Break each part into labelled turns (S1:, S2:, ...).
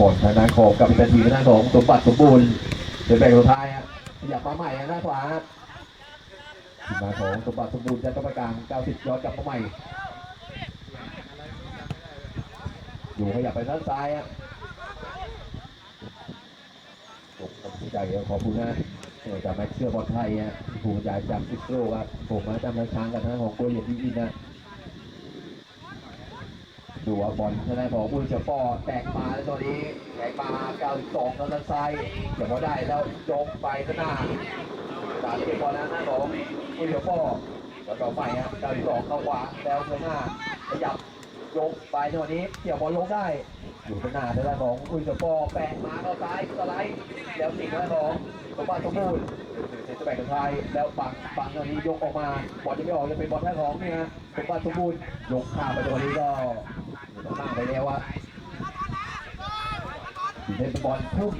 S1: บอลทางด้านของกับเป็นทีมทางด้านของสมบัติสมบูรณ์เป็นแบ่งสุดท้ายฮะอยากมาใหม่ทางด้าขวาทีมงานของสมบัติสมบูรณ์จะต้องไปกลาง90ย้อนกลับมาใหม่อยู่ขยับไปด้านซ้ายฮะโอ้ขอบคุณใจครับขอบคุณนะจากแม็กเชื่อบอลไทยฮะภูมิใจจากซิโกครับผมมาจำราช้างกันทางของโกเลียนที่อินนะ ดูว่าบอลทางด้านของบุญเฉปอแตกมาแล้วตอนนี้แตกมา92ทางด้านซ้ายเดี๋ยวพอได้แล้วยกไปข้างหน้าตาเก็บบอลแล้วหน้าของบุญเฉปอแล้วก็ไปฮะ92เข้าขวาแล้วข้างหน้าขยับยกไปตอนนี้เกี่ยวบอลลงได้อยู่ข้างหน้าทางด้านของบุญเฉปอแปะมาเข้าซ้ายสไลด์แล้วติดทางด้านของสมบัติสมบูรณ์เซตแบ็กของไทยแล้วปังปังตอนนี้ยกออกมาบอลจะไม่ออกจะเป็นบอลทาของเนี่ยสมบัติสมบูรณ์ยกข้ามไปตอนนี้ก็ ต้องตั้งไปแล้วว่าเล่นบอลพุ่ง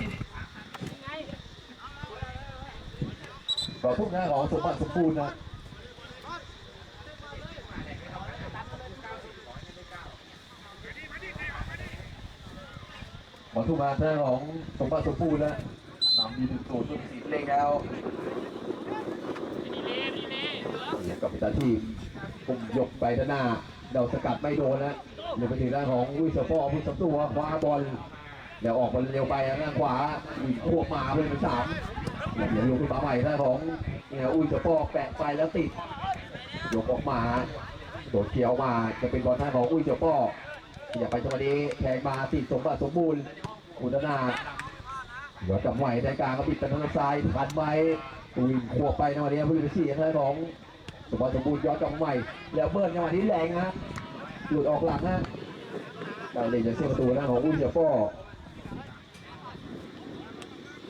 S1: ต่อทุ่งหน้าของสมบัติสมบูรณ์นะบอลทุ่งมาหน้าของสมบัติสมบูรณ์นะนำมีถึงศูนย์จุดสี่เล่งแล้วกับตาทีมปุ่มยกไปด้านหน้าเดาสกัดไม่โดนนะ เดี๋ยวไปถึงด้านของวิสปอร์ผู้สัมตัวคว้าบอลเดี๋ยวออกบอลเร็วไปทางด้านขวาอีกควบมาเพื่อนเป็นสามเดี๋ยวลงขึ้นมาใหม่ด้านของเนี่ยอุ้ยสปอร์แปะไปแล้วติดยกออกมาโดดเขียวมาจะเป็นบอลท่าของอุ้ยสปอร์อย่าไปจังหวะนี้แทงมาติดสมบัติสมบูรณ์คุณนาเดี๋ยวจับไหวในกลางก็ปิดทางซ้ายทันไว้อุ้ยควบไปจังหวะนี้เพื่นเป็นสี่ทางด้านของสมบัติสมบูรณ์ย้อนจังใหม่แล้วเบิร์นจังหวะนี้แรงนะ หลุดออกหลังฮะได้เลยจะเสียประตูหน้าของอุ้ยเสียป้อ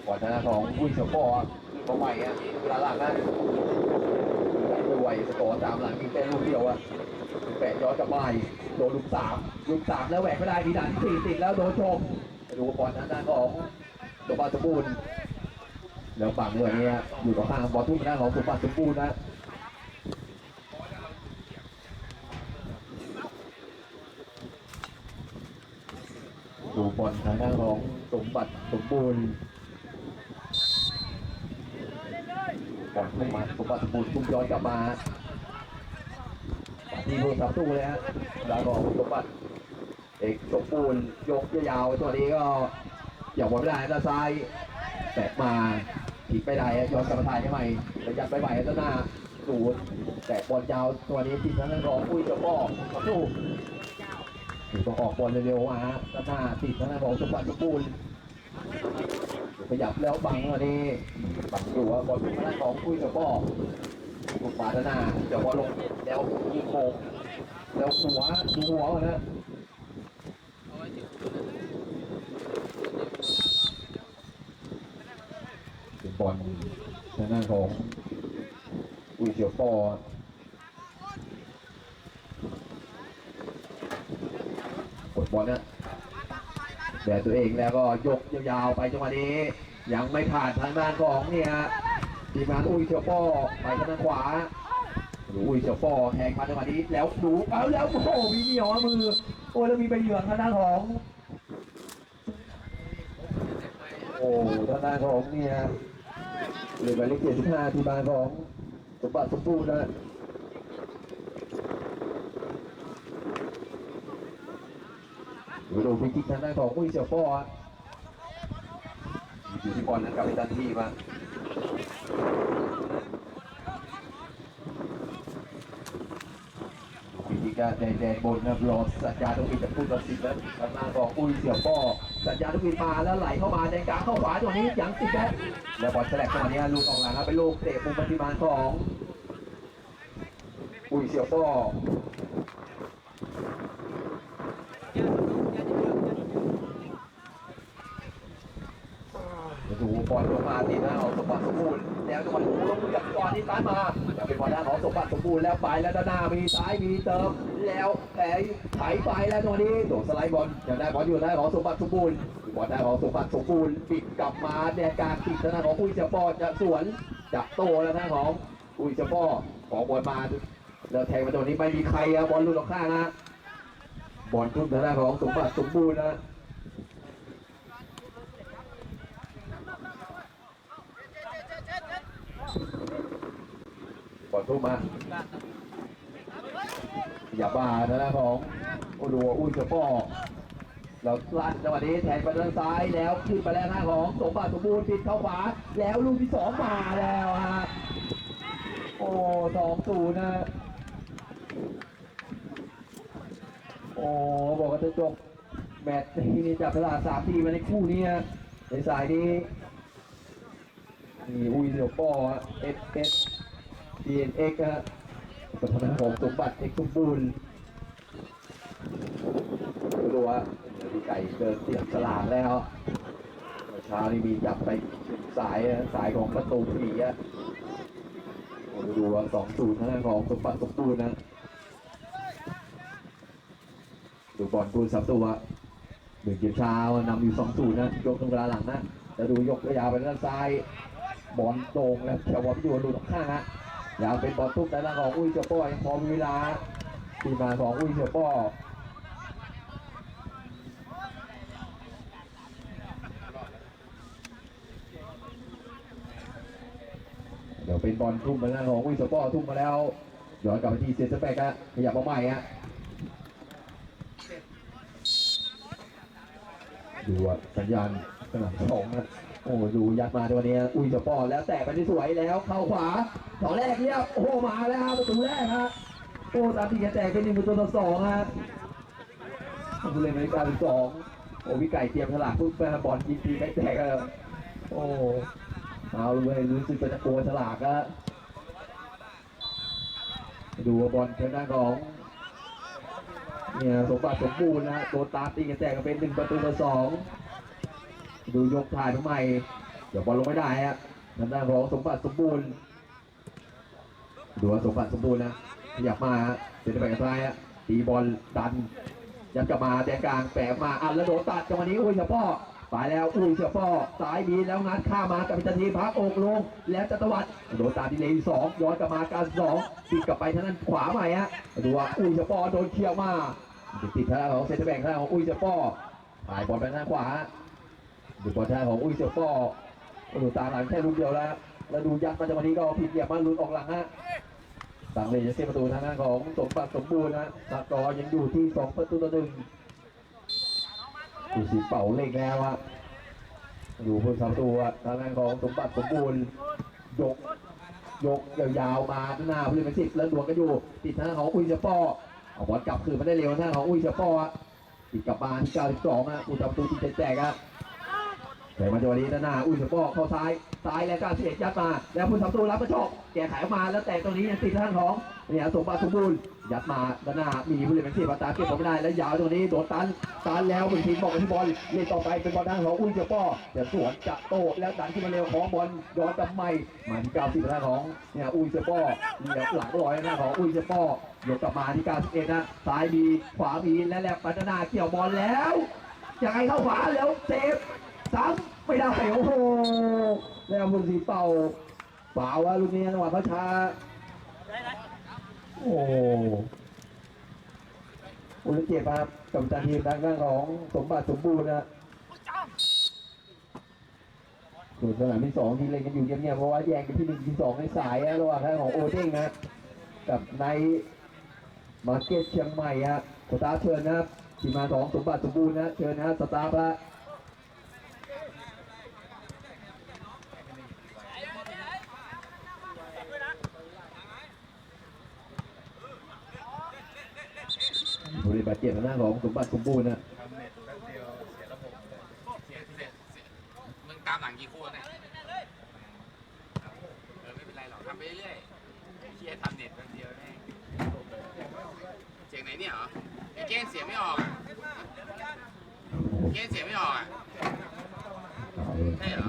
S1: ก่อนหน้าของอุ้ยเสียป้อตัวใหม่ะเวลาหลังนะไม่ไหวสกอร์สามหลังยิงเป็นลูกเดียวอะแปะย้อนกลับมาโดนลูกสามลูกสามแล้วแหวกไม่ได้ดีดันสี่ติดแล้วโดนชมดูบอลทางด้าของสมบัติสมบูรณ์แล้วฝั่งเรือนี้อยู่ต่อข้างบอลทุ่มหน้าของสมบัติสมบูรณ์นะ ดูบ อลทางด้านของสมบัติสมบูรณ์บอลเข้ามาสมบัติสมบูรณ์ทุ่มย้อนกลับมาทีมผู้สามตู้เลยฮะแล้วก็สมบัติเอกสมบูรณ์ยกยาวตัวนี้ก็อย่าบอลไม่ได้ด้านซ้ายแตะมาผิดไปได้ย้อนกลับมาถ่ายให้ใหม่ระยัดไปใหม่ด้านหน้าสูดแต่บอลยาวตัวนี้ติดทางด้านของอุ้ยจ้าป้อประตู อยู่ต้องออกบอลเร็วๆฮะด้านหน้าติดทางด้าของสมบัติสมบูรณ์ขยับแล้วบังมานี่บังอยู่ว่าบอลเป็นทางด้าของคุยกับป้อลูกขวาด้านหน้าเดี๋ยวบอลลงแล้วยิงโค้งแล้วหัวดูหัวนะบอลทางด้านของอุยเสียวปอ กดบ อลนะแต่ตัวเองแล้วก็ยกยาวๆไปจังหวะนี้ ยังไม่ผ่านทางด้านของเนี่ยทีมงานอุ้ยเชียวป้อไปทางด้านขวาดูอุ้ยเชียวป้อแทงมาจังหวะนี้แล้วดูเอาแล้วโอ้โหมีเหนียวมือโอ้แล้วมีไปเหยือกทางด้านของโอ้ทางด้านของเนี่ยเหลือไปเลขเจ็ดสิบห้าทีมงานของสมบัติสมบูรณ์นะ ดูดูพิจิตทางด้านของผู้เสี่ยวป้อฮะอยู่ที่บอลนะครับเป็นดันทีมาพิจิกาแดงแดงบนนะครับรอสัญญาณต้องมีจากผู้ตัดสินแล้วทางด้านของผู้เสี่ยวป้อสัญญาณต้องมีมาแล้วไหลเข้ามาแดงกลางเข้าขวาตรงนี้ยังติดแล้วแล้วบอลแฉลบตอนนี้ลูกออกหลังครับเป็นลูกเตะมุมปฏิมาณของอุ้ยเสี่ยวป้อ ดูบอลลงมาตีหน้าของสมบัติสมบูรณ์แล้วจังหวะลงจากบอลที่ซ้ายมาจะเป็นบอลหน้าของสม บูรณ์แล้วไปแล้วด้านหน้ามีซ้ายมีเติมแล้วแต่ไถไปแล้วตรงนี้โดดสไลด์บอลยังได้บอลอยู่หน้ของสมบัติสมบูรณ์บอลหน้ของสมบัติสมบูรณ์ปิดกลับมาเนี่ยการปิดทางด้าของอุ้ยเจปอจะสวนจะโตแล้วน้าของอุ้ยเจปอของบอลมาแล้วแทงมาตรงนี้ไม่มีใครอะบอลลุดออกข้างนะบอลทุ่มทางด้านของสมบัติสมบูรณ์นะ ก่อนทุ่มมาอย่าบ้านะนะของโอ้ดูอุ้ยเจ้าพ่อเราลั่นจังหวะนี้แทงไปทางซ้ายแล้วขึ้นไปแล้วหน้าของสมบัติสมบูรณ์ปิดเข้าขวา แล้วลูกที่สองมาแล้วฮะโอ้สองศูนย์นะโอ้บอกว่าจะจบแมตช์ที่นี่จับตลาดสามปีมาในคู่นี้ในสายนี้มีอุ้ยเดียวป้อเอสเอส ดีเอ็นเอ็กฮะปัฒนาของสมบัติเอกสมบูรณ์รู้ว่าพี่ไก่เดินเตียมสลากแล้วเช้านี้มีจับไปสายสายของประตูผีอะโอ้ดูว่าสองศูนย์ทางด้านของสมบัติสมบูรณ์นะดูบอลกูสับตัวหนึ่งเกียวเช้านำอยู่สองศูนย์นะยกตรงเวลาหลังนะแล้วดูยกระยาไปด้านซ้าย บอลตรงแล้วแถวบอลอยู่หลุดออกข้างฮะ ยาวเป็นบอลตุ้มแต่ละของอุ้ยเจ้าป้อยังพอมเวลาทีมาของอุ้ยเจ้าป้อเดี๋ยวเป็นบอลทุ่มมาแล้วของอุ้ยเจ้าป้อทุ่มมาแล้วย้อนกลับไปที่เซนเตอร์แบ็กฮะขยับมาใหม่ฮะดูสัญญาณสนามสองนะ อ้ดูยัดมาในวันนี้ อุ้ยจะปอนแล้วแตะไปที่สวยแล้ว เข้าขวาสองแรกเรียบโอ้มาแล้วครับประตูแรกฮะโอ้ตามที่จะแตกเป็นหนึ่งประตูต่อสองฮะผู้เล่นบริการเป็นสองโอ้วิไก่เตรียมฉลากปุ๊บแฟนบอลยิงทีไม่แตกเลยโอ้เอาเลยรู้สึกเป็นตะโกนฉลากอะดูบอลทางด้านของเนี่ยสมบัติสมบูรณ์นะโดนตาตีกันแตกกันเป็นหนึ่งประตูต่อสอง ดูยกถ่ายทำไมเดี๋ยวบอลลงไม่ได้ฮะทางด้านของสมบัติสมบูรณ์ดูว่าสมบัติสมบูรณ์นะขยับมาฮะเดินไปกับซ้ายฮะตีบอลดันยัดกลับมาแดนกลางแปะมาอะแล้วโดนตัดจังหวะนี้อุ้ยเฉพาะไปแล้วอุ้ยเฉพาะสายบีแล้วงัดข้ามากับพิจารีพักอกลง แล้วจัตวัดโดนตามดีเลยสองย้อนกลับมาการสองติดกลับไปทางด้านขวาใหม่ฮะดูว่าอุ้ยเฉพาะโดนเขี่ยวมาติดทางด้านของเซนเตอร์แบ็กทางด้านของอุ้ยเจ้าป้อถ่ายบอลไปทางขวา ดูบอลทางของอุ้ยเจ้าป้อโอ้โหตาหลังแค่ลูกเดียวแล้วแล้วดูยัดมาจังหวะนี้ก็ผิดเหยียบมาลุ้นออกหลังฮะต่างเลยจะเซฟประตูทางด้านของสมบัติสมบูรณ์นะสกอร์ยังอยู่ที่สองประตูต่อหนึ่งดูสีเป่าเล็กแล้วอะอยู่บนสามตัวทางด้านของสมบัติสมบูรณ์ยกยกยาวๆมาหน้าผู้เล่นเป็นสิบแล้วดวงก็อยู่ติดทางด้านของอุ้ยเจ้าป้อเอาบอลกลับคืนมาได้เร็วนะของอุ้ยเชอปออติดกลับมาที่92นะอุตประตูที่แจกอะ แต่มาจังหวะนี้ด้านหน้าอุ้ยเชอปอเข้าซ้ายซ้ายแล้วการเสียยัดมา แล้วผู้ทำประตูรับกระชอกแก้ไขออกมาแล้วแต่ตรงนี้ยังติดทางของเนี่ยสมบัติสมบูรณ์ยัดมาด้านหน้ามีผู้เล่นเป็นที่ประตาเก็บบอลไม่ได้แล้วยาวตรงนี้โดนตันตันแล้วเป็นทีมบอกกับที่บอลเล่นต่อไปเป็นบอลด้านของอุ้ยเชอปอแต่สวนจะโตแล้วดันขึ้นมาเร็วของบอลย้อนกลับไม่มาที่90ทางของเนี่ยอุ้ยเชอปอเหนียวหลังลอยหน้าของอุ้ยเชอปอยกกลับมาที่การ11นะซ้ายมีขวามีและแลบปัตนาเกี่ยวบอลแล้วยังไงเข้าขวาแล้วเซฟ ซ้ำไม่ได้โอ้โหแล้วลูกสีเป่าเปล่าว่าลูกนี้จังหวะเขาช้าโอ้โหอุลเกียรติครับกับจานทีมทางด้านของสมบัติสมบูรณ์นะส่วนสนามที่สองที่เล่นกันอยู่เงียบๆเพราะว่าแย่งกันที่หนึ่งที่สองในสายนะระหว่างทางของโอเด้งนะกับในมาร์เก็ตเชียงใหม่ฮะสตาร์เชิญนะครับทีมงานของสมบัติสมบูรณ์นะเชิญนะสตาร์ละบริบาด เจ็บทางหน้าของสมบัติสมบูรณ์นะ
S2: มึงตามหลังกี่คู่แล้วเนี่ยเออไม่เป็นไรหรอกทำไปเรื่อยๆเชียร์ทำเน็ตแป๊บเดียวแม่เสียงไหนเนี่ยเหรอไอ้เก้งเสียงไม่ออกอะเก้งเสียงไม่ออกอะใช่เหรอ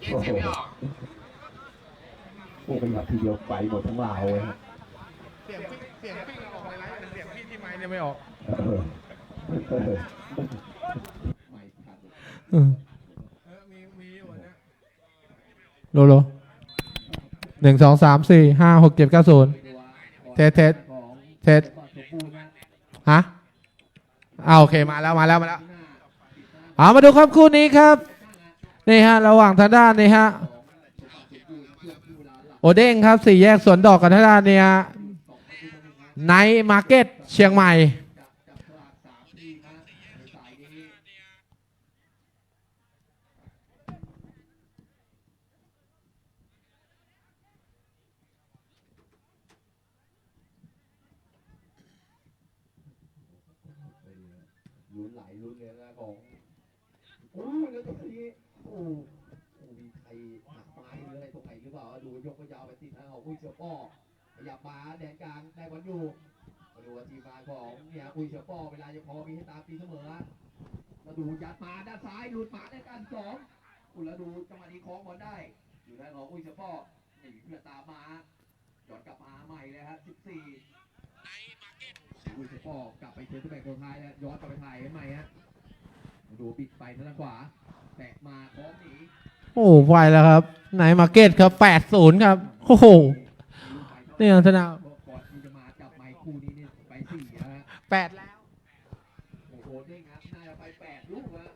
S2: เก้งเสียงไม่ออก
S1: โอ้ขยับทีเดียวไปหมดทั้งลาวเลยฮะ
S3: เสียงพี่เสียงพี่ออกในไลฟ์แต่เสียงพี่ที่ไมค์เนี่ยไม่ออก
S1: เออเออ
S3: เออมีมีอยู่อันเนี้ย
S4: โลโลหนึ่งสองสามสี่ห้าหกเจ็ดเก้าศูนย์เทสเทสเทสฮะอ่าโอเคมาแล้วมาแล้วมาแล้วเอามาดูครับคู่นี้ครับนี่ฮะระหว่างทางด้านนี่ฮะโอเด้งครับสี่แยกสวนดอกกันทนานเนี่ยไนท์มาร์เก็ตเชียงใหม่
S1: จับจับฉลากสามทีมนะในสายนี้ ลุ้นไหลลุ้นเลยนะของโอ้แล้วตรงนี้โอ้โอ้มีใครหักไม้หรืออะไรตรงไหนหรือเปล่าดูยกก็ยาวไปติดทางของอุ้ยเสือป้อขยับมาแดนกลางได้บอลอยู่มาดูว่าทีมงานของเนี่ยอุยเฉียวป้อเวลาจะพอมีให้ตามตีเสมอมาดูยัดมาด้านซ้ายหลุดมาได้กันสองอุยแล้วดูจังหวะนี้คล้องบอลได้ อยู่ด้านของอุยเฉียวป้อนี่เพื่อตามมาย้อนกลับมาใหม่เลยฮะ14 อุยเฉียวป้อกลับไปเจอตัวแบกตัวท้ายแล้วย้อนกลับไปถ่ายให้ใหม่ฮะดูปิดไปทางด้านขวาแตะมาคล้องหนี
S4: โอ้ไวแล้วครับ ไหนมาเก็ตครับแปดศูนย์ครับโอ้โหนี่อังธนา
S1: ก่อนที่จะมาจับไมค์คู่นี้นี่ไปสี่แล้วฮะ
S4: แปดแล้ว
S1: โอ้โหเด้งครับน่าจะไปแปดลูกแล้ว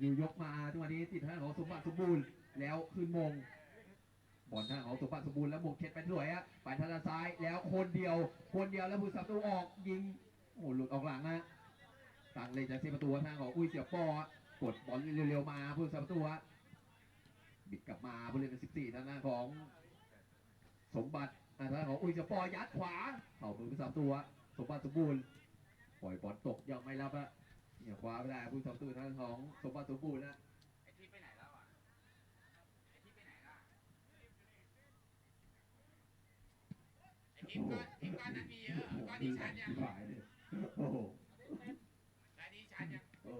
S1: อยู่ยกมาทุกวันนี้ติดทางของสมบัติสมบูรณ์แล้วขึ้นมง บอลทาของสมบัติสมบูรณ์แล้วมงเช็ดไปด้วยฮะไปทางด้านซ้ายแล้วคนเดียว คนเดียวแล้วผู้สับตัวออกยิงโอ้หลุดออกหลังนะสั่งเลยจะเสียประตูทางของอุ้ยเสียปอกดบอลเร็วๆมาผู้สับตัวฮะบิดกลับมาผู้เล่นสิบสี่ทางด้านของสมบัติทางด้านของอุ้ยเสียปอยัดขวาเข่ามือผู้สับตัวสมบัติสมบูรณ์ปล่อยบอลตกยังไม่รับอะเนี่ยคว้าไม่ได้ผู้ทำตัวทางของสมบัติสมบูรณ์นะ
S2: ไอ้ที่ไปไหนแล้วอะไอ้ที่ไปไหนล่ะ อีก้อนทีมก้อนนั้นมีเยอะก้อนนี้ชัดยัง
S1: ฝ่ายเลยโอ้โห
S2: ก้อนนี้ชัดยัง
S1: โอ้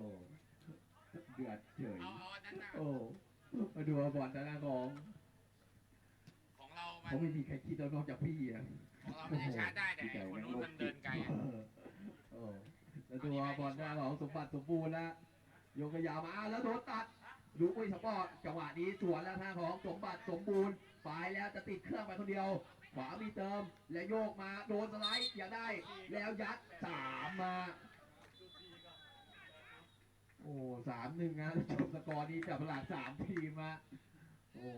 S1: เดือดเฉย
S2: เอาเอาอันนั้นนะ
S1: โอ้มาดูเอบอลทางด้านของ
S2: ของเรามัน
S1: เขาไม่มีใครคิดแล้วนอกจากพี่อะ
S2: ของเรามันจะชาร์จได้แต่คนนู้นมันเดินไกล
S1: เอ
S2: อะ
S1: อเออแล้วดูเอบอลทางด้าของสมบัติสมบูรณ์นะโยกขยาวมาแล้วโดนตัดดูอุ้ยสปอร์ตจังหวะนี้สวนแล้วทางของสมบัติสมบูรณ์ไปแล้วจะติดเครื่องไปคนเดียว ขวามีเติม และโยกมาโดนสไลด์อย่าได้ แล้วยัดสามมา โอ้สามหนึ่งนะจบสกอร์นี้จับหลักสามทีมอะโอ้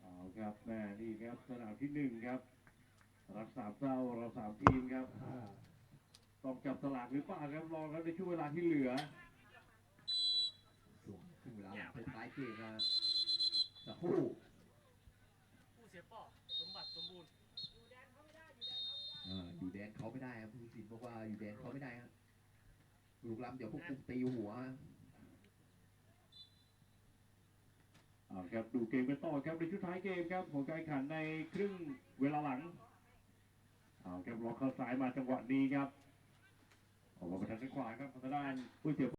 S5: เอาครับแม่นี่ครับสนามที่หนึ่งครับ รักสามเศร้าเราสามทีมครับ ต้องจับสลากหรือเปล่าครับรอครับในช่วงเวลาที่เหลือ
S1: ช่วงครึ่งเวลาหลังท้ายเกมนะสักครู่
S3: ผู้เสียป้อส
S1: อออยู่แดนเขาไม่ได้ครับผู้สินบอกว่าอยู่แดนเขาไม่ได้ครับลูกล้ำเดี๋ยวพวกคุมตีหัว
S5: เอาครับดูเกมกันต่อครับในชุดท้ายเกมครับของการแข่งขันในครึ่งเวลาหลังเอาครับล็อกเข้าซ้ายมาจังหวะนี้ครับออกมาทางด้านขวาครับทางด้านผู้เสีย